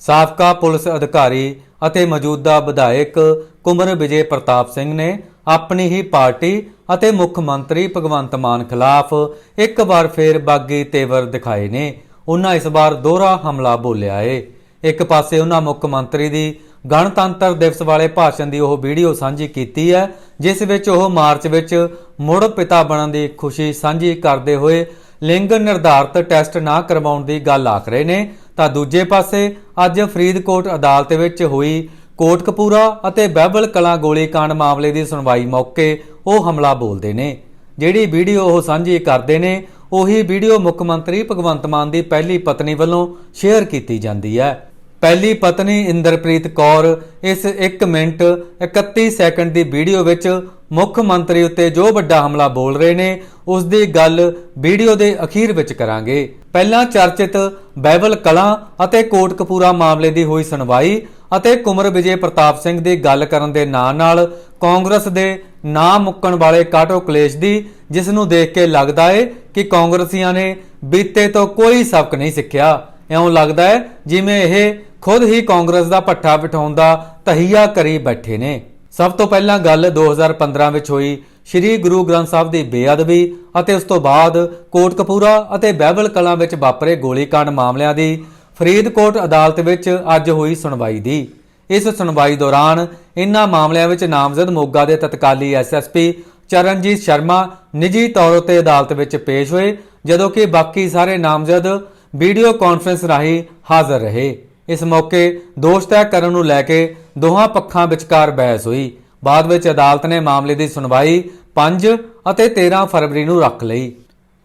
ਸਾਬਕਾ ਪੁਲਿਸ ਅਧਿਕਾਰੀ ਅਤੇ ਮੌਜੂਦਾ ਵਿਧਾਇਕ ਕੁਮਰ ਵਿਜੇ ਪ੍ਰਤਾਪ ਸਿੰਘ ਨੇ ਆਪਣੀ ਹੀ ਪਾਰਟੀ ਅਤੇ ਮੁੱਖ ਮੰਤਰੀ ਭਗਵੰਤ ਮਾਨ ਖਿਲਾਫ ਇੱਕ ਵਾਰ ਫੇਰ ਬਾਗੀ ਤੇਵਰ ਦਿਖਾਏ ਨੇ। ਉਹਨਾਂ ਇਸ ਵਾਰ ਦੋਹਰਾ ਹਮਲਾ ਬੋਲਿਆ ਏ। ਇੱਕ ਪਾਸੇ ਉਹਨਾਂ ਮੁੱਖ ਮੰਤਰੀ ਦੀ ਗਣਤੰਤਰ ਦਿਵਸ ਵਾਲੇ ਭਾਸ਼ਣ ਦੀ ਉਹ ਵੀਡੀਓ ਸਾਂਝੀ ਕੀਤੀ ਹੈ, ਜਿਸ ਵਿੱਚ ਉਹ ਮਾਰਚ ਵਿੱਚ ਮੁੜ ਪਿਤਾ ਬਣਨ ਦੀ ਖੁਸ਼ੀ ਸਾਂਝੀ ਕਰਦੇ ਹੋਏ ਲਿੰਗ ਨਿਰਧਾਰਤ ਟੈਸਟ ਨਾ ਕਰਵਾਉਣ ਦੀ ਗੱਲ ਆਖ ਰਹੇ ਨੇ ਤਾਂ ਦੂਜੇ ਪਾਸੇ ਅੱਜ ਫਰੀਦਕੋਟ ਅਦਾਲਤ ਵਿੱਚ ਹੋਈ ਕੋਟਕਪੂਰਾ ਅਤੇ ਬਹਿਬਲ ਕਲਾਂ ਗੋਲੀकांड ਮਾਮਲੇ ਦੀ ਸੁਣਵਾਈ ਮੌਕੇ ਉਹ ਹਮਲਾ ਬੋਲਦੇ ਨੇ। ਜਿਹੜੀ ਵੀਡੀਓ ਉਹ ਸਾਂਝੀ ਕਰਦੇ ਨੇ, ਉਹੀ ਵੀਡੀਓ ਮੁੱਖ ਮੰਤਰੀ ਭਗਵੰਤ ਮਾਨ ਦੀ ਪਹਿਲੀ ਪਤਨੀ ਵੱਲੋਂ ਸ਼ੇਅਰ ਕੀਤੀ ਜਾਂਦੀ ਹੈ। ਪਹਿਲੀ ਪਤਨੀ ਇੰਦਰਪ੍ਰੀਤ ਕੌਰ ਇਸ 1 ਮਿੰਟ 31 ਸੈਕਿੰਡ ਦੀ ਵੀਡੀਓ ਵਿੱਚ ਮੁੱਖ ਮੰਤਰੀ ਉੱਤੇ ਜੋ ਵੱਡਾ ਹਮਲਾ ਬੋਲ ਰਹੇ ਨੇ ਉਸ ਦੀ ਗੱਲ ਵੀਡੀਓ ਦੇ ਅਖੀਰ ਵਿੱਚ ਕਰਾਂਗੇ। ਪਹਿਲਾਂ ਚਰਚਿਤ ਬਾਈਬਲ ਕਲਾਂ ਅਤੇ ਕੋਟਕਪੂਰਾ ਮਾਮਲੇ ਦੀ ਹੋਈ ਸੁਣਵਾਈ ਅਤੇ ਕੁਮਰ ਵਿਜੇ ਪ੍ਰਤਾਪ ਸਿੰਘ ਦੀ ਗੱਲ ਕਰਨ ਦੇ ਨਾਂ ਨਾਲ ਕਾਂਗਰਸ ਦੇ ਨਾ ਮੁੱਕਣ ਵਾਲੇ ਕਾਟੋ ਕਲੇਸ਼ ਦੀ, ਜਿਸ ਨੂੰ ਦੇਖ ਕੇ ਲੱਗਦਾ ਏ ਕਿ ਕਾਂਗਰਸੀਆਂ ਨੇ ਬੀਤੇ ਤੋਂ ਕੋਈ ਸਬਕ ਨਹੀਂ ਸਿੱਖਿਆ। ਇਉਂ ਲੱਗਦਾ ਹੈ ਜਿਵੇਂ ਇਹ ਖੁਦ ਹੀ ਕਾਂਗਰਸ ਦਾ ਪੱਠਾ ਬਿਠਾਉਣ ਦਾ ਤਹੀਆ ਕਰੀ ਬੈਠੇ ਨੇ। ਸਭ ਤੋਂ ਪਹਿਲਾਂ ਗੱਲ 2015 ਵਿੱਚ ਹੋਈ। ਸ੍ਰੀ ਗੁਰੂ ਗ੍ਰੰਥ ਸਾਹਿਬ ਦੀ ਬੇਅਦਬੀ ਅਤੇ ਉਸ ਤੋਂ ਬਾਅਦ ਕੋਟਕਪੂਰਾ ਅਤੇ ਬਹਿਬਲ ਕਲਾਂ ਵਿੱਚ ਵਾਪਰੇ ਗੋਲੀकांड ਮਾਮਲਿਆਂ ਦੀ ਫਰੀਦਕੋਟ ਅਦਾਲਤ ਵਿੱਚ ਅੱਜ ਹੋਈ ਸੁਣਵਾਈ ਦੀ। ਇਸ ਸੁਣਵਾਈ ਦੌਰਾਨ ਇਨ੍ਹਾਂ ਮਾਮਲਿਆਂ ਵਿੱਚ ਨਾਮਜ਼ਦ ਮੋਗਾ ਦੇ ਤਤਕਾਲੀ ਐਸਐਸਪੀ ਚਰਨਜੀਤ ਸ਼ਰਮਾ ਨਿੱਜੀ ਤੌਰ ਉਤੇ ਅਦਾਲਤ ਵਿੱਚ ਪੇਸ਼ ਹੋਏ, ਜਦੋਂ ਕਿ ਬਾਕੀ ਸਾਰੇ ਨਾਮਜ਼ਦ ਵੀਡੀਓ ਕਾਨਫਰੰਸ ਰਾਹੀਂ ਹਾਜ਼ਰ ਰਹੇ। ਇਸ ਮੌਕੇ ਦੋਸ਼ ਤੈਅ ਕਰਨ ਨੂੰ ਲੈ ਕੇ ਦੋਹਾਂ ਪੱਖਾਂ ਵਿਚਕਾਰ ਬਹਿਸ ਹੋਈ। ਬਾਅਦ ਵਿੱਚ ਅਦਾਲਤ ਨੇ ਮਾਮਲੇ ਦੀ ਸੁਣਵਾਈ 5 ਅਤੇ 13 ਫਰਵਰੀ ਨੂੰ ਰੱਖ ਲਈ।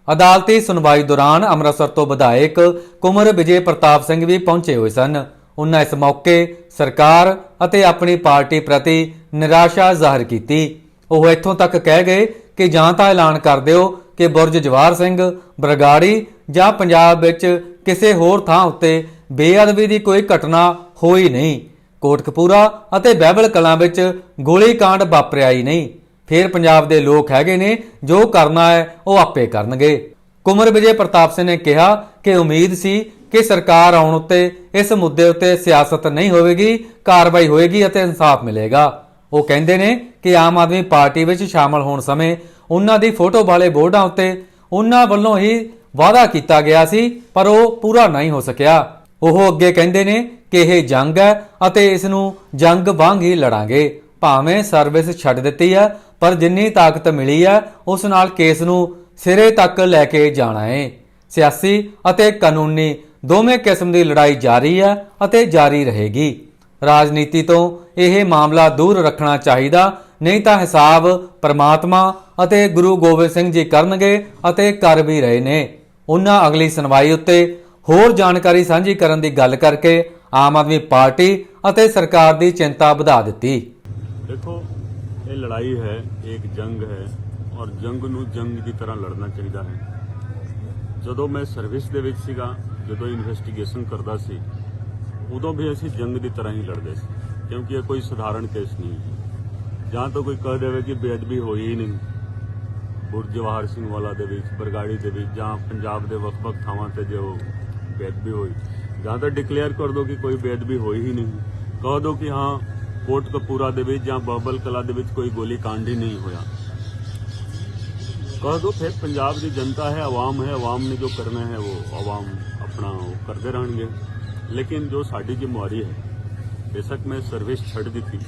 ਅਦਾਲਤੀ ਸੁਣਵਾਈ ਦੌਰਾਨ ਅੰਮ੍ਰਿਤਸਰ ਤੋਂ ਵਿਧਾਇਕ ਕੁਮਰ ਵਿਜੇ ਪ੍ਰਤਾਪ ਸਿੰਘ ਵੀ ਪਹੁੰਚੇ ਹੋਏ ਸਨ। ਉਹਨਾਂ ਇਸ ਮੌਕੇ ਸਰਕਾਰ ਅਤੇ ਆਪਣੀ ਪਾਰਟੀ ਪ੍ਰਤੀ ਨਿਰਾਸ਼ਾ ਜ਼ਾਹਰ ਕੀਤੀ। ਉਹ ਇੱਥੋਂ ਤੱਕ ਕਹਿ ਗਏ ਕਿ ਜਾਂ ਤਾਂ ਐਲਾਨ ਕਰ ਦਿਓ ਕਿ ਬੁਰਜ ਜਵਾਰ ਸਿੰਘ, ਬਰਗਾੜੀ ਜਾਂ ਪੰਜਾਬ ਵਿੱਚ ਕਿਸੇ ਹੋਰ ਥਾਂ ਉੱਤੇ ਬੇਅਦਬੀ ਦੀ ਕੋਈ ਘਟਨਾ ਹੋਈ ਨਹੀਂ। ਕੋਟਕਪੂਰਾ ਅਤੇ ਬਹਿਬਲ ਕਲਾਂ ਵਿੱਚ ਗੋਲੀकांड ਵਾਪਰਿਆ ਹੀ ਨਹੀਂ। ਫਿਰ ਪੰਜਾਬ ਦੇ ਲੋਕ ਹੈਗੇ ਨੇ, ਜੋ ਕਰਨਾ ਹੈ, ਉਹ ਆਪੇ ਕਰਨਗੇ। ਕੁਮਰ ਵਿਜੇ ਪ੍ਰਤਾਪ ਸਿੰਘ ਨੇ ਕਿਹਾ ਕਿ ਉਮੀਦ ਸੀ ਕਿ ਸਰਕਾਰ ਆਉਣ ਉੱਤੇ ਇਸ ਮੁੱਦੇ ਉੱਤੇ ਸਿਆਸਤ ਨਹੀਂ ਹੋਵੇਗੀ, ਕਾਰਵਾਈ ਹੋਏਗੀ ਅਤੇ ਇਨਸਾਫ ਮਿਲੇਗਾ। ਉਹ ਕਹਿੰਦੇ ਨੇ ਕਿ ਆਮ ਆਦਮੀ ਪਾਰਟੀ ਵਿੱਚ ਸ਼ਾਮਲ ਹੋਣ ਸਮੇਂ ਉਹਨਾਂ ਦੀ ਫੋਟੋ ਵਾਲੇ ਬੋਰਡਾਂ ਉੱਤੇ ਉਹਨਾਂ ਵੱਲੋਂ ਹੀ ਵਾਅਦਾ ਕੀਤਾ ਗਿਆ ਸੀ, ਪਰ ਉਹ ਪੂਰਾ ਨਹੀਂ ਹੋ ਸਕਿਆ। ਉਹ ਅੱਗੇ ਕਹਿੰਦੇ ਨੇ ਕਿ ਇਹ ਜੰਗ ਹੈ ਅਤੇ ਇਸ ਨੂੰ ਜੰਗ ਵਾਂਗ ਹੀ ਲੜਾਂਗੇ। ਭਾਵੇਂ ਸਰਵਿਸ ਛੱਡ ਦਿੱਤੀ ਹੈ ਪਰ ਜਿੰਨੀ ਤਾਕਤ ਮਿਲੀ ਹੈ ਉਸ ਨਾਲ ਕੇਸ ਨੂੰ ਸਿਰੇ ਤੱਕ ਲੈ ਕੇ ਜਾਣਾ ਹੈ ਸਿਆਸੀ ਅਤੇ ਕਾਨੂੰਨੀ ਦੋਵੇਂ ਕਿਸਮ ਦੀ ਲੜਾਈ ਜਾਰੀ ਹੈ ਅਤੇ ਜਾਰੀ ਰਹੇਗੀ। ਰਾਜਨੀਤੀ ਤੋਂ ਇਹ ਮਾਮਲਾ ਦੂਰ ਰੱਖਣਾ ਚਾਹੀਦਾ, ਨਹੀਂ ਤਾਂ ਹਿਸਾਬ ਪਰਮਾਤਮਾ ਅਤੇ ਗੁਰੂ ਗੋਬਿੰਦ ਸਿੰਘ ਜੀ ਕਰਨਗੇ ਅਤੇ ਕਰ ਵੀ ਰਹੇ ਨੇ। ਉਹਨਾਂ ਅਗਲੀ ਸੁਣਵਾਈ ਉੱਤੇ ਹੋਰ ਜਾਣਕਾਰੀ ਸਾਂਝੀ ਕਰਨ ਦੀ ਗੱਲ ਕਰਕੇ ਆਮ ਆਦਮੀ ਪਾਰਟੀ ਅਤੇ ਸਰਕਾਰ ਦੀ ਚਿੰਤਾ ਵਧਾ ਦਿੱਤੀ। ਦੇਖੋ, ਇਹ ਲੜਾਈ ਹੈ ਇਹ ਇੱਕ ਜੰਗ ਹੈ ਔਰ ਜੰਗ ਨੂੰ ਜੰਗ ਦੀ ਤਰ੍ਹਾਂ ਲੜਨਾ ਚਾਹੀਦਾ ਹੈ। ਜਦੋਂ ਮੈਂ ਸਰਵਿਸ ਦੇ ਵਿੱਚ ਸੀਗਾ, ਜਦੋਂ ਇਨਵੈਸਟੀਗੇਸ਼ਨ ਕਰਦਾ ਸੀ, ਉਦੋਂ ਵੀ ਅਸੀਂ ਜੰਗ ਦੀ ਤਰ੍ਹਾਂ ਹੀ ਲੜਦੇ ਸੀ, ਕਿਉਂਕਿ ਇਹ ਕੋਈ ਸਧਾਰਨ ਕੇਸ ਨਹੀਂ ਹੈ। ਜਾਂ ਤਾਂ ਕੋਈ ਕਹਿ ਦੇਵੇ ਕਿ ਬੇਅਦਬੀ ਹੋਈ ਹੀ ਨਹੀਂ। ਗੁਰਜਵਾਹਰ ਸਿੰਘ ਵਾਲਾ ਦੇ ਵਿੱਚ, ਬਰਗਾੜੀ ਦੇ ਵਿੱਚ ਜਾਂ ਪੰਜਾਬ ਦੇ ਵੱਖ-ਵੱਖ ਥਾਵਾਂ ਤੇ ਜੋ ਬੇਅਦਬੀ ਹੋਈ ਜਾਂ ਤਾਂ ਡਿਕਲੇਅਰ ਕਰ ਦੋ ਕਿ ਕੋਈ ਬੇਅਦਬੀ ਹੋਈ ਹੀ ਨਹੀਂ ਕਹ ਦੋ ਕਿ ਹਾਂ ਕੋਟ ਕਪੂਰਾ ਦੇ ਵਿੱਚ ਜਾਂ ਬਾਬਲ ਕਲਾ ਦੇ ਵਿੱਚ ਕੋਈ ਗੋਲੀ ਕਾਂਡ ਹੀ ਨਹੀਂ ਹੋਇਆ कह दो फिर पंजाब की जनता है आवाम है आवाम ने जो करना है वो आवाम अपना वो करते रहेंगे लेकिन जो साड़ी जिम्मेवारी है बेशक मैं सर्विस छड़ दी थी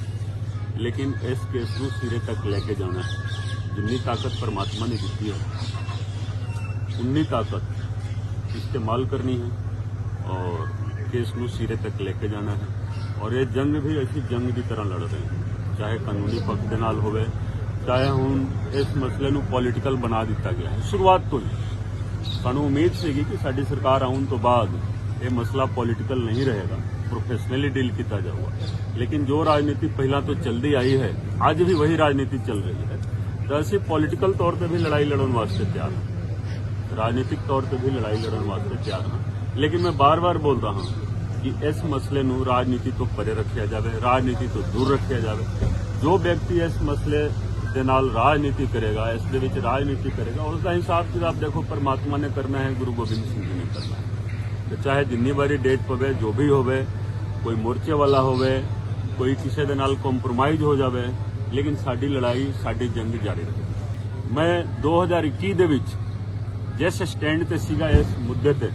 लेकिन इस केस ਨੂੰ ਸਿਰੇ ਤੱਕ ਲੈ ਕੇ ਜਾਣਾ ਹੈ ਜਿੰਨੀ ਤਾਕਤ ਪਰਮਾਤਮਾ ਨੇ ਦਿੱਤੀ ਹੈ ਉਨੀ ਤਾਕਤ ਇਸਤੇਮਾਲ ਕਰਨੀ ਹੈ ਔਰ ਕੇਸ ਨੂੰ ਸਿਰੇ ਤੱਕ ਲੈ ਕੇ ਜਾਣਾ ਹੈ ਔਰ ਇਹ ਜੰਗ ਵੀ ਅਸੀਂ ਜੰਗ ਦੀ ਤਰ੍ਹਾਂ ਲੜ ਰਹੇ ਹਾਂ ਚਾਹੇ ਕਾਨੂੰਨੀ ਪੱਖ ਦੇ ਨਾਲ ਹੋਵੇ ਚਾਹੇ ਹੁਣ ਇਸ ਮਸਲੇ ਨੂੰ ਪੋਲੀਟੀਕਲ ਬਣਾ ਦਿੱਤਾ ਗਿਆ ਹੈ ਸ਼ੁਰੂਆਤ ਤੋਂ ਹੀ ਸਾਨੂੰ ਉਮੀਦ ਸੀਗੀ ਕਿ ਸਾਡੀ ਸਰਕਾਰ ਆਉਣ ਤੋਂ ਬਾਅਦ ਇਹ ਮਸਲਾ ਪੋਲੀਟੀਕਲ ਨਹੀਂ ਰਹੇਗਾ ਪ੍ਰੋਫੈਸ਼ਨਲੀ ਡੀਲ ਕੀਤਾ ਜਾਊਗਾ ਲੇਕਿਨ ਜੋ ਰਾਜਨੀਤੀ ਪਹਿਲਾਂ ਤੋਂ ਚੱਲਦੀ ਆਈ ਹੈ ਅੱਜ ਵੀ ਵਹੀ ਰਾਜਨੀਤੀ ਚੱਲ ਰਹੀ ਹੈ ਤਾਂ ਅਸੀਂ ਪੋਲੀਟੀਕਲ ਤੌਰ ਤੇ ਵੀ ਲੜਾਈ ਲੜਨ ਵਾਸਤੇ ਤਿਆਰ ਹਾਂ ਰਾਜਨੀਤਿਕ ਤੌਰ ਤੇ ਵੀ ਲੜਾਈ ਲੜਨ ਵਾਸਤੇ ਤਿਆਰ ਹਾਂ। ਲੇਕਿਨ ਮੈਂ ਬਾਰ-ਬਾਰ ਬੋਲਦਾ ਹਾਂ ਕਿ ਇਸ ਮਸਲੇ ਨੂੰ ਰਾਜਨੀਤੀ ਤੋਂ ਪਰੇ ਰੱਖਿਆ ਜਾਵੇ, ਰਾਜਨੀਤੀ ਤੋਂ ਦੂਰ ਰੱਖਿਆ ਜਾਵੇ। ਜੋ ਵਿਅਕਤੀ ਇਸ ਮਸਲੇ ਦੇ ਨਾਲ ਰਾਜਨੀਤੀ ਕਰੇਗਾ, ਇਸ ਦੇ ਵਿੱਚ ਰਾਜਨੀਤੀ ਕਰੇਗਾ ਉਸ ਦਾ ਹਿਸਾਬ ਕਿਤਾਬ ਦੇਖੋ ਪਰਮਾਤਮਾ ਨੇ ਕਰਨਾ ਹੈ, ਗੁਰੂ ਗੋਬਿੰਦ ਸਿੰਘ ਜੀ ਨੇ ਕਰਨਾ ਹੈ। ਤੇ ਚਾਹੇ ਜਿੰਨੀ ਵਾਰੀ ਡੇਟ ਪਵੇ, ਜੋ ਵੀ ਹੋਵੇ, ਕੋਈ ਮੋਰਚੇ ਵਾਲਾ ਹੋਵੇ, ਕੋਈ ਕਿਸੇ ਦੇ ਨਾਲ ਕੰਪਰੋਮਾਈਜ਼ ਹੋ ਜਾਵੇ, ਲੇਕਿਨ ਸਾਡੀ ਲੜਾਈ, ਸਾਡੀ ਜੰਗ ਜਾਰੀ ਰਹੇ ਮੈਂ 2021 ਦੇ ਵਿੱਚ ਜਿਸ ਸਟੈਂਡ ਤੇ ਸੀਗਾ ਇਸ ਮੁੱਦੇ ਤੇ,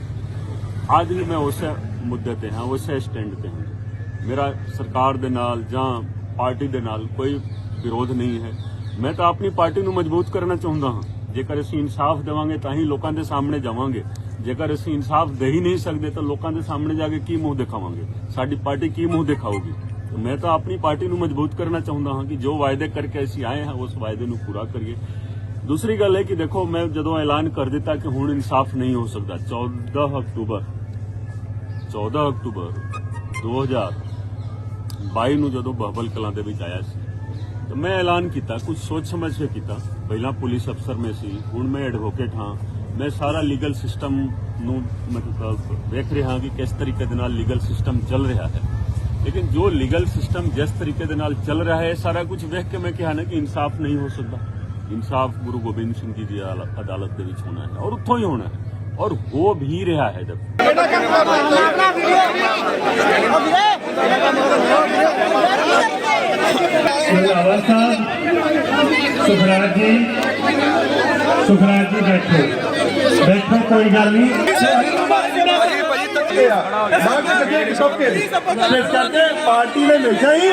ਅੱਜ ਵੀ ਮੈਂ ਉਸ ਮੁੱਦੇ ਤੇ ਹਾਂ, ਉਸੇ ਸਟੈਂਡ ਤੇ ਹਾਂ। ਮੇਰਾ ਸਰਕਾਰ ਦੇ ਨਾਲ ਜਾਂ ਪਾਰਟੀ ਦੇ ਨਾਲ ਕੋਈ ਵਿਰੋਧ ਨਹੀਂ ਹੈ। ਮੈਂ ਤਾਂ ਆਪਣੀ ਪਾਰਟੀ ਨੂੰ ਮਜ਼ਬੂਤ ਕਰਨਾ ਚਾਹੁੰਦਾ ਹਾਂ। ਜੇਕਰ ਅਸੀਂ ਇਨਸਾਫ ਦੇਵਾਂਗੇ ਤਾਂ ਹੀ ਲੋਕਾਂ ਦੇ ਸਾਹਮਣੇ ਜਾਵਾਂਗੇ। ਜੇਕਰ ਅਸੀਂ ਇਨਸਾਫ ਦੇ ਹੀ ਨਹੀਂ ਸਕਦੇ ਤਾਂ ਲੋਕਾਂ ਦੇ ਸਾਹਮਣੇ ਜਾ ਕੇ ਕੀ ਮੂੰਹ ਦਿਖਾਵਾਂਗੇ? ਸਾਡੀ ਪਾਰਟੀ ਕੀ ਮੂੰਹ ਦਿਖਾਊਗੀ? ਮੈਂ ਤਾਂ ਆਪਣੀ ਪਾਰਟੀ ਨੂੰ ਮਜ਼ਬੂਤ ਕਰਨਾ ਚਾਹੁੰਦਾ ਹਾਂ ਕਿ ਜੋ ਵਾਅਦੇ ਕਰਕੇ ਅਸੀਂ ਆਏ ਹਾਂ, ਉਸ ਵਾਅਦੇ ਨੂੰ ਪੂਰਾ ਕਰੀਏ। ਦੂਸਰੀ ਗੱਲ ਹੈ ਕਿ ਦੇਖੋ, ਮੈਂ ਜਦੋਂ ਐਲਾਨ ਕਰ ਦਿੱਤਾ ਕਿ ਹੁਣ ਇਨਸਾਫ ਨਹੀਂ ਹੋ ਸਕਦਾ 14 ਅਕਤੂਬਰ 14 ਅਕਤੂਬਰ 2022 ਨੂੰ ਜਦੋਂ ਬਹਬਲ ਕਲਾਂ ਦੇ ਵਿੱਚ ਆਇਆ ਸੀ, ਤਾਂ ਮੈਂ ਐਲਾਨ ਕੀਤਾ, ਕੁਝ ਸੋਚ ਸਮਝ ਕੇ ਕੀਤਾ। ਪਹਿਲਾਂ ਪੁਲਿਸ ਅਫਸਰ ਮੈਂ ਸੀ, ਹੁਣ ਮੈਂ ਐਡਵੋਕੇਟ ਹਾਂ। ਮੈਂ ਸਾਰਾ ਲੀਗਲ ਸਿਸਟਮ ਨੂੰ ਮਤਲਬ ਵੇਖ ਰਿਹਾ ਕਿ ਕਿਸ ਤਰੀਕੇ ਦੇ ਨਾਲ ਲੀਗਲ ਸਿਸਟਮ ਚੱਲ ਰਿਹਾ ਹੈ। ਲੇਕਿਨ ਜੋ ਲੀਗਲ ਸਿਸਟਮ ਜਿਸ ਤਰੀਕੇ ਦੇ ਨਾਲ ਚੱਲ ਰਿਹਾ ਹੈ ਸਾਰਾ ਕੁਝ ਵੇਖ ਕੇ ਮੈਂ ਕਿਹਾ ਨਾ ਕਿ ਇਨਸਾਫ ਨਹੀਂ ਹੋ ਸਕਦਾ। ਇਨਸਾਫ ਗੁਰੂ ਗੋਬਿੰਦ ਸਿੰਘ ਜੀ ਦੀ ਅਦਾਲ- ਅਦਾਲਤ ਦੇ ਵਿੱਚ ਹੋਣਾ ਹੈ ਔਰ ਉੱਥੋਂ ਹੀ ਹੋਣਾ ਹੈ ਔਰ ਹੋ ਵੀ ਰਿਹਾ ਹੈ ਜਦ ਰੰਧਾਵਾ ਸਾਹਿਬ ਸੁਖਰਾਜ ਜੀ ਸੁਖਰਾਜ ਜੀ ਬੈਠੋ ਬੈਠੋ ਕੋਈ ਗੱਲ ਨਹੀਂ ਇਸ ਕਰਕੇ ਪਾਰਟੀ ਨੇ ਹਮੇਸ਼ਾ ਹੀ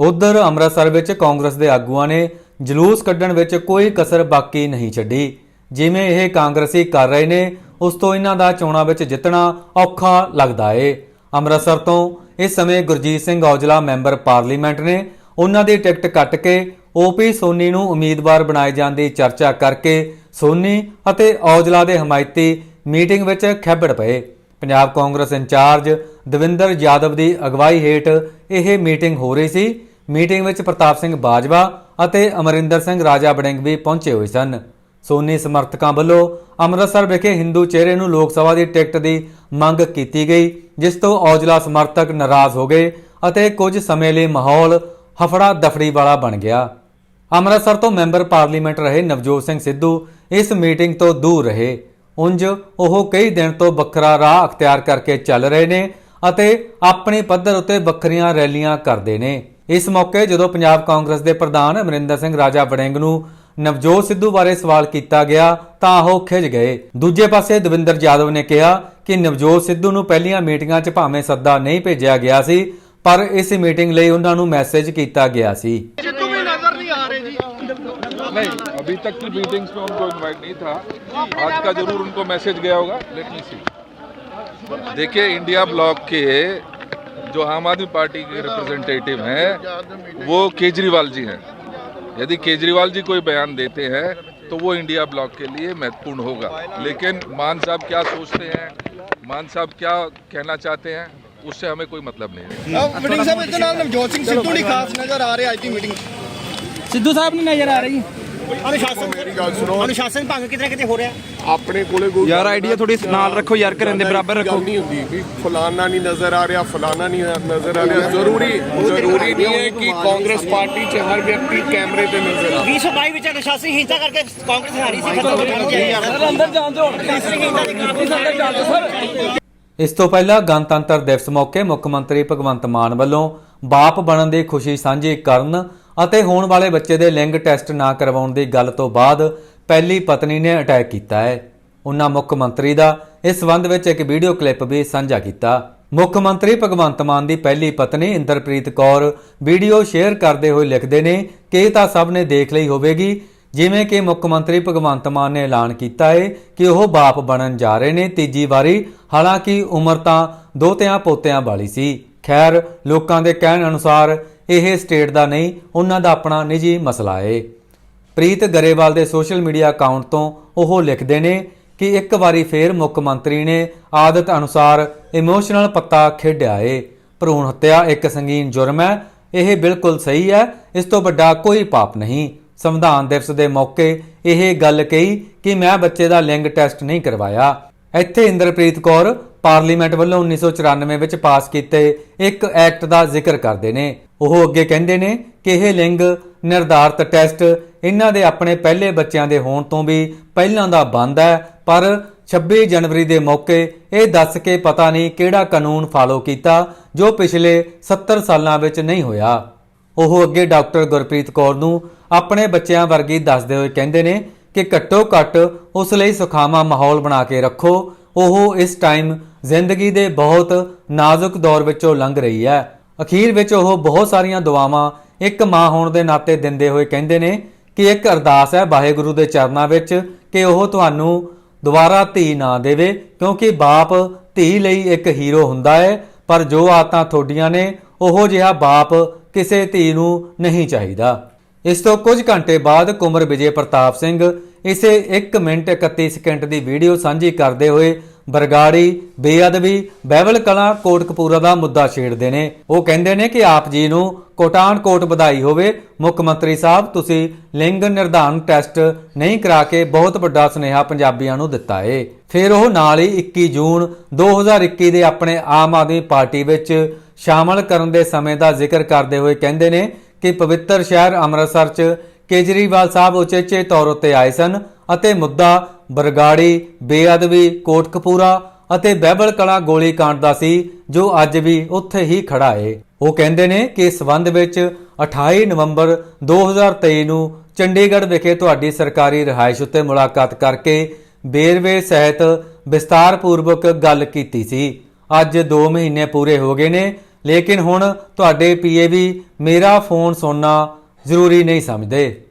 ਉਧਰ ਅੰਮ੍ਰਿਤਸਰ ਵਿੱਚ ਕਾਂਗਰਸ ਦੇ ਆਗੂਆਂ ਨੇ ਜਲੂਸ ਕੱਢਣ ਵਿੱਚ ਕੋਈ ਕਸਰ ਬਾਕੀ ਨਹੀਂ ਛੱਡੀ। ਜਿਵੇਂ ਇਹ ਕਾਂਗਰਸੀ ਕਰ ਰਹੇ ਨੇ, ਉਸ ਤੋਂ ਇਹਨਾਂ ਦਾ ਚੋਣਾਂ ਵਿੱਚ ਜਿੱਤਣਾ ਔਖਾ ਲੱਗਦਾ ਏ। ਅੰਮ੍ਰਿਤਸਰ ਤੋਂ ਇਸ ਸਮੇਂ ਗੁਰਜੀਤ ਸਿੰਘ ਔਜਲਾ ਮੈਂਬਰ ਪਾਰਲੀਮੈਂਟ ਨੇ ਉਹਨਾਂ ਦੀ ਟਿਕਟ ਕੱਟ ਕੇ ਓਪੀ ਸੋਨੀ ਨੂੰ ਉਮੀਦਵਾਰ ਬਣਾਏ ਜਾਣ ਦੀ ਚਰਚਾ ਕਰਕੇ ਸੋਨੀ ਅਤੇ ਔਜਲਾ ਦੇ ਹਮਾਇਤੀ ਮੀਟਿੰਗ ਵਿੱਚ ਖੈਬੜ ਪਏ। ਪੰਜਾਬ ਕਾਂਗਰਸ ਇੰਚਾਰਜ ਦਵਿੰਦਰ ਯਾਦਵ ਦੀ ਅਗਵਾਈ ਹੇਠ ਇਹ ਮੀਟਿੰਗ ਹੋ ਰਹੀ ਸੀ। ਮੀਟਿੰਗ ਵਿੱਚ ਪ੍ਰਤਾਪ ਸਿੰਘ ਬਾਜਵਾ ਅਤੇ ਅਮਰਿੰਦਰ ਸਿੰਘ ਰਾਜਾ ਬੜਿੰਗ ਵੀ ਪਹੁੰਚੇ ਹੋਏ ਸਨ। ਸੋਨੀ ਸਮਰਥਕਾਂ ਵੱਲੋਂ ਅੰਮ੍ਰਿਤਸਰ ਵਿਖੇ ਹਿੰਦੂ ਚਿਹਰੇ ਨੂੰ ਲੋਕ ਸਭਾ ਦੀ ਟਿਕਟ ਦੀ ਮੰਗ ਕੀਤੀ ਗਈ, ਜਿਸ ਤੋਂ ਔਜਲਾ ਸਮਰਥਕ ਨਾਰਾਜ਼ ਹੋ ਗਏ ਅਤੇ ਕੁਝ ਸਮੇਂ ਲਈ ਮਾਹੌਲ ਹਫੜਾ ਦਫੜੀ ਵਾਲਾ ਬਣ ਗਿਆ। ਅੰਮ੍ਰਿਤਸਰ ਤੋਂ ਮੈਂਬਰ ਪਾਰਲੀਮੈਂਟ ਰਹੇ ਨਵਜੋਤ ਸਿੰਘ ਸਿੱਧੂ ਇਸ ਮੀਟਿੰਗ ਤੋਂ ਦੂਰ ਰਹੇ। ਉਂਝ ਉਹ ਕਈ ਦਿਨ ਤੋਂ ਵੱਖਰਾ ਰਾਹ ਅਖਤਿਆਰ ਕਰਕੇ ਚੱਲ ਰਹੇ ਨੇ ਅਤੇ ਆਪਣੇ ਪੱਧਰ ਉੱਤੇ ਵੱਖਰੀਆਂ ਰੈਲੀਆਂ ਕਰਦੇ ਨੇ। ਇਸ ਮੌਕੇ ਜਦੋਂ ਪੰਜਾਬ ਕਾਂਗਰਸ ਦੇ ਪ੍ਰਧਾਨ ਅਮਰਿੰਦਰ ਸਿੰਘ ਰਾਜਾ ਵੜਿੰਗ ਨੂੰ ਨਵਜੋਤ ਸਿੱਧੂ ਬਾਰੇ ਸਵਾਲ ਕੀਤਾ ਗਿਆ ਤਾਂ ਉਹ ਖਿਝ ਗਏ ਦੂਜੇ ਪਾਸੇ ਦਵਿੰਦਰ ਯਾਦਵ ਨੇ ਕਿਹਾ ਕਿ ਨਵਜੋਤ ਸਿੱਧੂ ਨੂੰ ਪਹਿਲੀਆਂ ਮੀਟਿੰਗਾਂ 'ਚ ਭਾਵੇਂ ਸੱਦਾ ਨਹੀਂ ਭੇਜਿਆ ਗਿਆ ਸੀ ਪਰ ਇਸ ਮੀਟਿੰਗ ਲਈ ਉਹਨਾਂ ਨੂੰ ਮੈਸੇਜ ਕੀਤਾ ਗਿਆ ਸੀ सिद्धू भी नजर नहीं आ रहे जी नहीं अभी तक की मीटिंग्स में उनको इनवाइट नहीं था आज का जरूर उनको मैसेज गया होगा लेट मी सी देखिए इंडिया ब्लॉक के जो आम आदमी पार्टी के रिप्रेजेंटेटिव हैं वो केजरीवाल जी हैं। यदि केजरीवाल जी कोई बयान देते हैं तो वो इंडिया ब्लॉक के लिए महत्वपूर्ण होगा। लेकिन मान साहब क्या सोचते हैं? मान साहब क्या कहना चाहते हैं? उससे हमें कोई मतलब नहीं है। सिद्धू सिद्धू साहब नहीं नज़र आ रही। ਅਨੁਸ਼ਾਸਨ ਮੇਰੀ ਗੱਲ ਸੁਣੋ। ਅਨੁਸ਼ਾਸਨ ਭੰਗ ਕਿਤੇ ਨਾ ਕਿਤੇ ਹੋ ਰਿਹਾ। ਆਪਣੇ ਕੋਲੇ ਕੋਈ ਯਾਰ ਆਈਡੀਆ ਥੋੜੀ ਨਾਲ ਰੱਖੋ ਯਾਰ ਕਰਨ ਦੇ ਬਰਾਬਰ ਰੱਖੋ। ਨਹੀਂ ਹੁੰਦੀ ਵੀ ਫਲਾਨਾ ਨਹੀਂ ਨਜ਼ਰ ਆ ਰਿਹਾ ਫਲਾਨਾ ਨਹੀਂ ਨਜ਼ਰ ਆ ਰਿਹਾ। ਜ਼ਰੂਰੀ ਜ਼ਰੂਰੀ ਨਹੀਂ ਹੈ ਕਿ ਕਾਂਗਰਸ ਪਾਰਟੀ 'ਚ ਹਰ ਵਿਅਕਤੀ ਕੈਮਰੇ ਤੇ ਨਜ਼ਰ ਆ। 2022 ਵਿੱਚ ਅਨੁਸ਼ਾਸਨ ਹੀਨਤਾ ਕਰਕੇ ਕਾਂਗਰਸ ਹਾਰੀ ਸੀ ਖਤਮ ਹੋ ਗਈ ਅੰਦਰ ਜਾਣ ਦਿਓ। ਅੰਦਰ ਜਾਣ ਦਿਓ ਸਰ। ਇਸ ਤੋਂ ਪਹਿਲਾਂ ਗਣਤੰਤਰ ਦਿਵਸ ਮੌਕੇ ਮੁੱਖ ਮੰਤਰੀ ਭਗਵੰਤ ਮਾਨ ਵੱਲੋਂ ਬਾਪ ਬਣਨ ਦੀ ਖੁਸ਼ੀ ਸਾਂਝੀ ਕਰਨ ਅਤੇ ਹੋਣ ਵਾਲੇ ਬੱਚੇ ਦੇ ਲਿੰਗ ਟੈਸਟ ਨਾ ਕਰਵਾਉਣ ਦੀ ਗੱਲ ਤੋਂ ਬਾਅਦ ਪਹਿਲੀ ਪਤਨੀ ਨੇ ਅਟੈਕ ਕੀਤਾ ਹੈ। ਉਹਨਾਂ ਮੁੱਖ ਮੰਤਰੀ ਦਾ ਇਸ ਸੰਬੰਧ ਵਿੱਚ ਇੱਕ ਵੀਡੀਓ ਕਲਿੱਪ ਵੀ ਸਾਂਝਾ ਕੀਤਾ। ਮੁੱਖ ਮੰਤਰੀ ਭਗਵੰਤ ਮਾਨ ਦੀ ਪਹਿਲੀ ਪਤਨੀ ਇੰਦਰਪ੍ਰੀਤ ਕੌਰ ਵੀਡੀਓ ਸ਼ੇਅਰ ਕਰਦੇ ਹੋਏ ਲਿਖਦੇ ਨੇ ਕਿ ਇਹ ਤਾਂ ਸਭ ਨੇ ਦੇਖ ਲਈ ਹੋਵੇਗੀ, ਜਿਵੇਂ ਕਿ ਮੁੱਖ ਮੰਤਰੀ ਭਗਵੰਤ ਮਾਨ ਨੇ ਐਲਾਨ ਕੀਤਾ ਹੈ ਕਿ ਉਹ ਬਾਪ ਬਣਨ ਜਾ ਰਹੇ ਨੇ ਤੀਜੀ ਵਾਰੀ, ਹਾਲਾਂਕਿ ਉਮਰ ਤਾਂ ਦੋਤਿਆਂ ਪੋਤਿਆਂ ਵਾਲੀ ਸੀ। ਖੈਰ, ਲੋਕਾਂ ਦੇ ਕਹਿਣ ਅਨੁਸਾਰ ਇਹ ਸਟੇਟ ਦਾ ਨਹੀਂ, ਉਹਨਾਂ ਦਾ ਆਪਣਾ ਨਿੱਜੀ ਮਸਲਾ ਏ। ਪ੍ਰੀਤ ਗਰੇਵਾਲ ਦੇ ਸੋਸ਼ਲ ਮੀਡੀਆ ਅਕਾਊਂਟ ਤੋਂ ਉਹ ਲਿਖਦੇ ਨੇ ਕਿ ਇੱਕ ਵਾਰੀ ਫੇਰ ਮੁੱਖ ਮੰਤਰੀ ਨੇ ਆਦਤ ਅਨੁਸਾਰ ਇਮੋਸ਼ਨਲ ਪੱਤਾ ਖੇਡਿਆ ਏ। ਭਰੂਣ ਹੱਤਿਆ ਇੱਕ ਸੰਗੀਨ ਜੁਰਮ ਹੈ, ਇਹ ਬਿਲਕੁਲ ਸਹੀ ਹੈ, ਇਸ ਤੋਂ ਵੱਡਾ ਕੋਈ ਪਾਪ ਨਹੀਂ। ਸੰਵਿਧਾਨ ਦਿਵਸ ਦੇ ਮੌਕੇ ਇਹ ਗੱਲ ਕਹੀ ਕਿ ਮੈਂ ਬੱਚੇ ਦਾ ਲਿੰਗ ਟੈਸਟ ਨਹੀਂ ਕਰਵਾਇਆ। ਇੱਥੇ ਇੰਦਰਪ੍ਰੀਤ ਕੌਰ ਪਾਰਲੀਮੈਂਟ ਵੱਲੋਂ 1994 ਵਿੱਚ ਪਾਸ ਕੀਤੇ ਇੱਕ ਐਕਟ ਦਾ ਜ਼ਿਕਰ ਕਰਦੇ ਨੇ। ਉਹ ਅੱਗੇ ਕਹਿੰਦੇ ਨੇ ਕਿ ਇਹ ਲਿੰਗ ਨਿਰਧਾਰਤ ਟੈਸਟ ਇਹਨਾਂ ਦੇ ਆਪਣੇ ਪਹਿਲੇ ਬੱਚਿਆਂ ਦੇ ਹੋਣ ਤੋਂ ਵੀ ਪਹਿਲਾਂ ਦਾ ਬੰਦ ਹੈ, ਪਰ 26 ਜਨਵਰੀ ਦੇ ਮੌਕੇ ਇਹ ਦੱਸ ਕੇ ਪਤਾ ਨਹੀਂ ਕਿਹੜਾ ਕਾਨੂੰਨ ਫਾਲੋ ਕੀਤਾ ਜੋ ਪਿਛਲੇ 70 ਸਾਲਾਂ ਵਿੱਚ ਨਹੀਂ ਹੋਇਆ। ਉਹ ਅੱਗੇ ਡਾਕਟਰ ਗੁਰਪ੍ਰੀਤ ਕੌਰ ਨੂੰ ਆਪਣੇ ਬੱਚਿਆਂ ਵਰਗੀ ਦੱਸਦੇ ਹੋਏ ਕਹਿੰਦੇ ਨੇ ਕਿ ਘੱਟੋ ਘੱਟ ਉਸ ਲਈ ਸੁਖਾਵਾਂ ਮਾਹੌਲ ਬਣਾ ਕੇ ਰੱਖੋ, ਉਹ ਇਸ ਟਾਈਮ ਜ਼ਿੰਦਗੀ ਦੇ ਬਹੁਤ ਨਾਜ਼ੁਕ ਦੌਰ ਵਿੱਚੋਂ ਲੰਘ ਰਹੀ ਹੈ। ਅਖੀਰ ਵਿੱਚ ਉਹ ਬਹੁਤ ਸਾਰੀਆਂ ਦੁਆਵਾਂ ਇੱਕ ਮਾਂ ਹੋਣ ਦੇ ਨਾਤੇ ਦਿੰਦੇ ਹੋਏ ਕਹਿੰਦੇ ਨੇ ਕਿ ਇੱਕ ਅਰਦਾਸ ਹੈ ਵਾਹਿਗੁਰੂ ਦੇ ਚਰਨਾਂ ਵਿੱਚ ਕਿ ਉਹ ਤੁਹਾਨੂੰ ਦੁਬਾਰਾ ਧੀ ਨਾ ਦੇਵੇ, ਕਿਉਂਕਿ ਬਾਪ ਧੀ ਲਈ ਇੱਕ ਹੀਰੋ ਹੁੰਦਾ ਹੈ, ਪਰ ਜੋ ਆਦਤਾਂ ਤੁਹਾਡੀਆਂ ਨੇ, ਉਹੋ ਜਿਹਾ ਬਾਪ ਕਿਸੇ ਧੀ ਨੂੰ ਨਹੀਂ ਚਾਹੀਦਾ। ਇਸ ਤੋਂ ਕੁਝ ਘੰਟੇ ਬਾਅਦ ਕੁਮਰ ਵਿਜੇ ਪ੍ਰਤਾਪ ਸਿੰਘ ਇਸੇ 1 ਮਿੰਟ 31 ਸਕਿੰਟ ਦੀ ਵੀਡੀਓ ਸਾਂਝੀ ਕਰਦੇ ਹੋਏ ਬਰਗਾੜੀ, ਬੇਅਦਬੀ ਬਹਿਬਲ ਕਲਾਂ, ਕੋਟਕਪੂਰਾ ਦਾ ਮੁੱਦਾ ਛੇੜਦੇ ਨੇ। ਉਹ ਕਹਿੰਦੇ ਨੇ ਕਿ ਆਪ ਜੀ ਨੂੰ ਕੋਟਾਨ ਕੋਟ ਵਧਾਈ ਹੋਵੇ। ਮੁੱਖ ਮੰਤਰੀ ਸਾਹਿਬ, ਤੁਸੀਂ ਲਿੰਗ ਨਿਰਧਾਰਨ ਟੈਸਟ ਨਹੀਂ ਕਰਾ ਕੇ ਬਹੁਤ ਵੱਡਾ ਸੁਨੇਹਾ ਪੰਜਾਬੀਆਂ ਨੂੰ ਦਿੱਤਾ ਏ। ਫਿਰ ਉਹ ਨਾਲ ਹੀ 21 ਜੂਨ 2021 ਦੇ ਆਪਣੇ ਆਮ ਆਦਮੀ ਪਾਰਟੀ ਵਿੱਚ ਸ਼ਾਮਲ ਕਰਨ ਦੇ ਸਮੇਂ ਦਾ ਜ਼ਿਕਰ ਕਰਦੇ ਹੋਏ ਕਹਿੰਦੇ ਨੇ ਕਿ ਪਵਿੱਤਰ ਸ਼ਹਿਰ ਅੰਮ੍ਰਿਤਸਰ 'ਚ ਕੇਜਰੀਵਾਲ ਸਾਹਿਬ ਉਚੇਚੇ ਤੌਰ ਉੱਤੇ ਆਏ ਸਨ ਅਤੇ ਮੁੱਦਾ ਬਰਗਾੜੀ, ਬੇਅਦਬੀ, ਕੋਟਕਪੂਰਾ ਅਤੇ ਬਹਿਬਲ ਕਲਾ ਗੋਲੀ ਦਾ ਸੀ, ਜੋ ਅੱਜ ਵੀ ਉੱਥੇ ਹੀ ਖੜਾ ਏ। ਉਹ ਕਹਿੰਦੇ ਨੇ ਕਿ ਇਸ ਸੰਬੰਧ ਵਿੱਚ 28 ਨਵੰਬਰ 2023 ਨੂੰ ਚੰਡੀਗੜ੍ਹ ਵਿਖੇ ਤੁਹਾਡੀ ਸਰਕਾਰੀ ਰਿਹਾਇਸ਼ ਉੱਤੇ ਮੁਲਾਕਾਤ ਕਰਕੇ ਬੇਰਵੇ ਸਹਿਤ ਵਿਸਤਾਰਪੂਰਵਕ ਗੱਲ ਕੀਤੀ ਸੀ। ਅੱਜ 2 ਮਹੀਨੇ ਪੂਰੇ ਹੋ ਗਏ ਨੇ, ਲੇਕਿਨ ਹੁਣ ਤੁਹਾਡੇ ਪੀਏ ਵੀ ਮੇਰਾ ਫੋਨ ਸੁਣਨਾ ਜ਼ਰੂਰੀ ਨਹੀਂ ਸਮਝਦੇ।